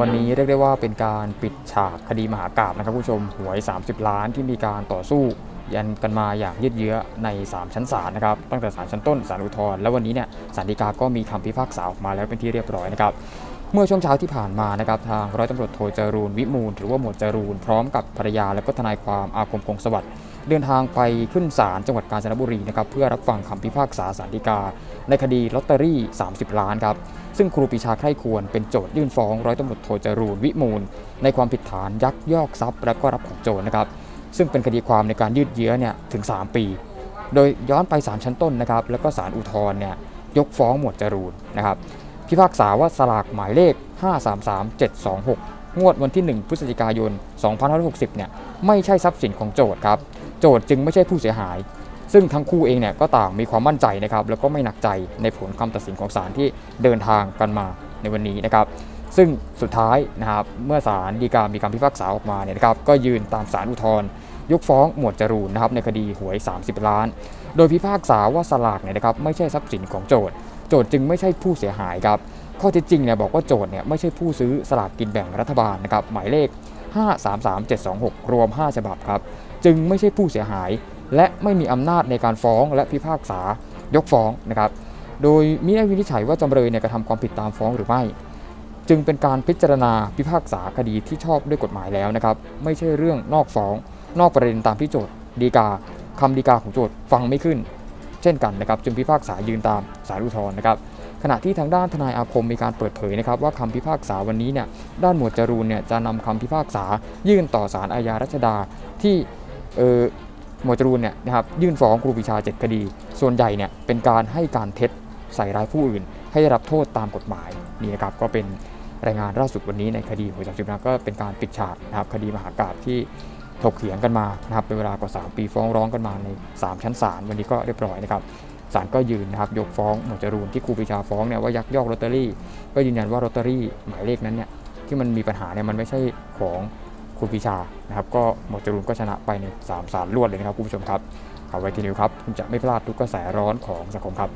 วันนี้เรียกได้ว่าเป็นการปิดฉากคดีมหากาบนะครับผู้ชมหวย 30 ล้านที่มีการต่อสู้ยันกันมาอย่างยืดเยื้อใน 3 ชั้นศาลนะครับตั้งแต่ศาลชั้นต้นศาลอุทธรณ์และวันนี้เนี่ยศาลฎีกาก็มีคำพิพากษาออกมาแล้วเป็นที่เรียบร้อยนะครับเมื่อช่วงเช้าที่ผ่านมานะครับทางร้อยตำรวจโทจรูนวิมูล หรือว่าหมวดจรูนพร้อมกับภรรยาและก็ทนายความอาคมคงสวัสดิ์ เดินทางไปขึ้นศาลจังหวัดกาญจนบุรีนะครับเพื่อรับฟังคำพิพากษาศาลฎีกา ในคดีลอตเตอรี่ 30 ล้านครับซึ่งครูปีชาใคร่ควรเป็นโจทยื่นฟ้องร้อยตำรวจโทจรูนวิมูล ในความผิดฐานยักยอกทรัพย์และก็รับของโจรนะครับซึ่งเป็นคดีความในการยืดเยื้อเนี่ยถึง 3 ปี โดยย้อนไปศาลชั้นต้นนะครับแล้วก็ศาลอุทธรณ์เนี่ยยกฟ้องหมวดจรูนนะครับพิพากษาว่าสลากหมายเลข 533726 งวดวันที่ 1 พฤศจิกายน 2560 เนี่ยไม่ใช่ทรัพย์สินของโจทย์ครับ โจทย์จึงไม่ใช่ผู้เสียหาย ซึ่งทั้งคู่เองเนี่ยก็ต่างมีความมั่นใจนะครับแล้วก็ไม่หนักใจในผลคำตัดสินของศาลที่เดินทางกันมาในวันนี้นะครับซึ่งสุดท้ายนะครับเมื่อศาลฎีกามีคำพิพากษาออกมาเนี่ยนะครับก็ยืนตามศาลอุทธรณ์ยกฟ้องหมวดจรูนนะครับในคดีหวย 30 ล้าน โดยพิพากษาว่าสลากเนี่ยนะครับไม่ใช่ทรัพย์สินของโจทย์ โจทย์จึงไม่ใช่ผู้เสียหายครับข้อเท็จจริงเนี่ยบอกว่าโจทย์เนี่ยไม่ใช่ผู้ซื้อสลากกินแบ่งรัฐบาลนะครับหมายเลข 533726 รวม 5 ฉบับครับ จึงไม่ใช่ผู้เสียหาย และไม่มีอำนาจในการฟ้องและพิพากษายกฟ้องนะครับ โดยมิได้วินิจฉัยว่าจำเลยเนี่ยกระทำความผิดตามฟ้องหรือไม่ จึงเป็นการพิจารณาพิพากษาคดีที่ชอบด้วยกฎหมายแล้วนะครับ ไม่ใช่เรื่องนอกฟ้อง นอกประเด็นตามที่โจทย์ดีกาคำดีกาของโจทย์ฟังไม่ขึ้น เช่นกันนะครับ จึงพิพากษายืนตามสารุทธรณ์นะครับ ขณะที่ทางด้านทนายอาคมมีการเปิดเผยนะครับว่าคำพิพากษาวันนี้เนี่ยด้านหมวดจรูนเนี่ยจะนำคำพิพากษายื่นต่อศาลอาญารัชดาที่เออหมวดจรูนเนี่ยนะครับยื่นฟ้องครูปรีชา 7 คดี ส่วนใหญ่เนี่ยเป็นการให้การเท็จใส่ร้ายผู้อื่น ให้ได้รับโทษตามกฎหมายนี่นะครับก็เป็นรายงานล่าสุดวันนี้ในคดีหวย30ล้านก็เป็นการปิดฉากนะครับคดีมหากาพย์ที่ถกเถียงกันมานะครับเป็นเวลากว่า 3 ปีฟ้องร้องกันมาใน 3 ชั้นศาลวันนี้ก็เรียบร้อยนะครับ ศาลก็ยืนนะครับยกฟ้องหมวดจรูนที่ครูปีชาฟ้องเนี่ยว่ายักยอกลอตเตอรี่ ก็ยืนยันว่าลอตเตอรี่หมายเลขนั้นเนี่ยที่มันมีปัญหาเนี่ยมันไม่ใช่ของครูปีชานะครับก็หมวดจรูนก็ชนะไปใน3ศาลรวดเลยนะครับคุณผู้ชมครับข่าวไวทีนิวครับคุณจะไม่พลาดทุกกระแสร้อนของสังคมครับ